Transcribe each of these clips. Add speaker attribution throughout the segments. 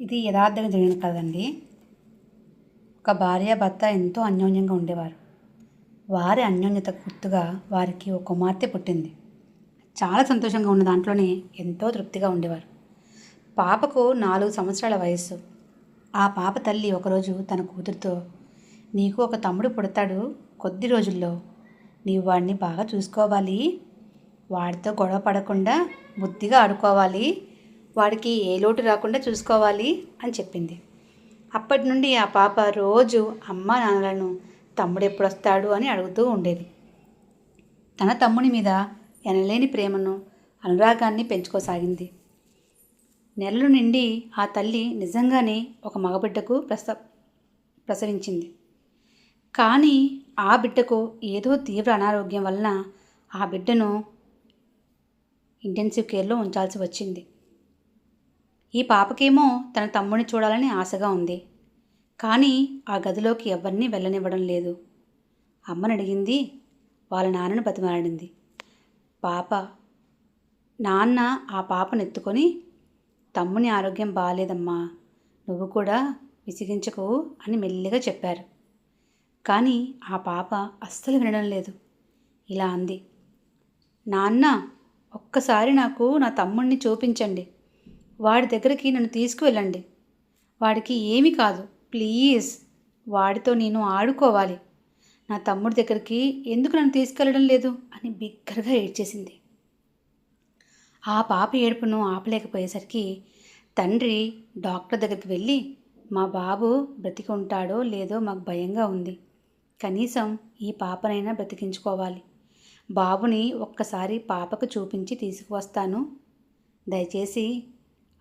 Speaker 1: ఇది యథార్థంగా జరిగిన కదండి. ఒక భార్య భర్త ఎంతో అన్యోన్యంగా ఉండేవారు. వారి అన్యోన్యత గుర్తుగా వారికి ఒక కుమార్తె పుట్టింది. చాలా సంతోషంగా ఉన్న దాంట్లోనే ఎంతో తృప్తిగా ఉండేవారు. పాపకు నాలుగు సంవత్సరాల వయస్సు. ఆ పాప తల్లి ఒకరోజు తన కూతురుతో నీకు ఒక తమ్ముడు పుడతాడు. కొద్ది రోజుల్లో నీవు వాడిని బాగా చూసుకోవాలి. వాడితో గొడవ పడకుండా బుద్ధిగా ఆడుకోవాలి. వాడికి ఏ లోటు రాకుండా చూసుకోవాలి అని చెప్పింది. అప్పటి నుండి ఆ పాప రోజు అమ్మ నాన్నలను తమ్ముడు ఎప్పుడు వస్తాడు అని అడుగుతూ ఉండేది. తన తమ్ముని మీద ఎనలేని ప్రేమను అనురాగాన్ని పెంచుకోసాగింది. నెలలు నిండి ఆ తల్లి నిజంగానే ఒక మగబిడ్డకు ప్రస ప్రసవించింది. కానీ ఆ బిడ్డకు ఏదో తీవ్ర అనారోగ్యం వలన ఆ బిడ్డను ఇంటెన్సివ్ కేర్లో ఉంచాల్సి వచ్చింది. ఈ పాపకేమో తన తమ్ముడిని చూడాలని ఆశగా ఉంది. కానీ ఆ గదిలోకి ఎవరిని వెళ్ళనివ్వడం లేదు. అమ్మని అడిగింది వాళ్ళ నాన్నను బతిమాడింది పాప నాన్న ఆ పాపను ఎత్తుకొని తమ్ముని ఆరోగ్యం బాగాలేదమ్మా నువ్వు కూడా విసిగించకు అని మెల్లిగా చెప్పారు. కానీ ఆ పాప అస్సలు వినడం లేదు. ఇలా అంది. నాన్న ఒక్కసారి నాకు నా తమ్ముణ్ణి చూపించండి. వాడి దగ్గరికి నన్ను తీసుకువెళ్ళండి. వాడికి ఏమీ కాదు. ప్లీజ్ వాడితో నేను ఆడుకోవాలి. నా తమ్ముడి దగ్గరికి ఎందుకు నన్ను తీసుకెళ్ళడం లేదు? అని బిగ్గరగా ఏడ్చేసింది. ఆ పాప ఏడుపును ఆపలేకపోయేసరికి తండ్రి డాక్టర్ దగ్గరికి వెళ్ళి మా బాబు బ్రతికి ఉంటాడో లేదో మాకు భయంగా ఉంది. కనీసం ఈ పాపనైనా బ్రతికించుకోవాలి. బాబుని ఒక్కసారి పాపకు చూపించి తీసుకువస్తాను. దయచేసి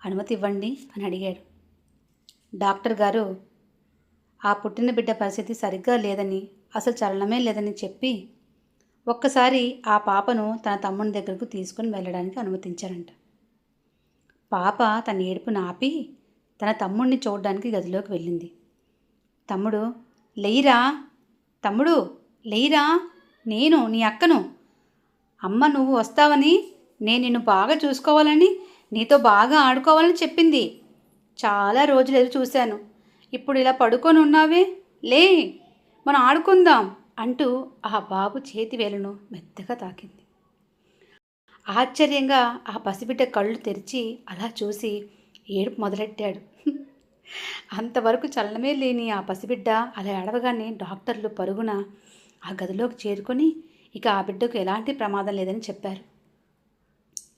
Speaker 1: అనుమతి ఇవ్వండి అని అడిగాడు. డాక్టర్ గారు ఆ పుట్టిన బిడ్డ పరిస్థితి సరిగ్గా లేదని అసలు చలనమే లేదని చెప్పి ఒక్కసారి ఆ పాపను తన తమ్ముని దగ్గరకు తీసుకుని వెళ్ళడానికి అనుమతించారంట. పాప తన ఏడుపును ఆపి తన తమ్ముడిని చూడడానికి గదిలోకి వెళ్ళింది. తమ్ముడు లేయిరా తమ్ముడు లేయిరా నేను నీ అక్కను. అమ్మ నువ్వు వస్తావని నేను నిన్ను బాగా చూసుకోవాలని నీతో బాగా ఆడుకోవాలని చెప్పింది. చాలా రోజులు ఎదురు చూశాను. ఇప్పుడు ఇలా పడుకొని ఉన్నావే? లే మనం ఆడుకుందాం అంటూ ఆ బాబు చేతి వేలను మెత్తగా తాకింది. ఆశ్చర్యంగా ఆ పసిబిడ్డ కళ్ళు తెరిచి అలా చూసి ఏడుపు మొదలెట్టాడు. అంతవరకు చల్లమే లేని ఆ పసిబిడ్డ అలా ఏడవగానే డాక్టర్లు పరుగున ఆ గదిలోకి చేరుకొని ఇక ఆ బిడ్డకు ఎలాంటి ప్రమాదం లేదని చెప్పారు.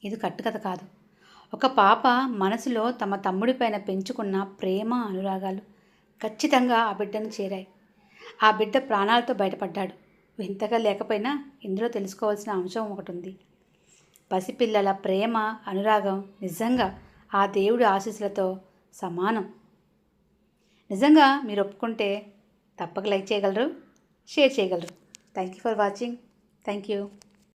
Speaker 1: ఇది కట్టుకథ కాదు. ఒక పాప మనసులో తమ తమ్ముడిపైన పెంచుకున్న ప్రేమ అనురాగాలు ఖచ్చితంగా ఆ బిడ్డను చేరాయి. ఆ బిడ్డ ప్రాణాలతో బయటపడ్డాడు. వింతగా లేకపోయినా ఇందులో తెలుసుకోవాల్సిన అంశం ఒకటి ఉంది పసిపిల్లల ప్రేమ అనురాగం నిజంగా ఆ దేవుడి ఆశీస్సులతో సమానం. నిజంగా మీరు ఒప్పుకుంటే తప్పక లైక్ చేయగలరు షేర్ చేయగలరు. Thank you for watching thank you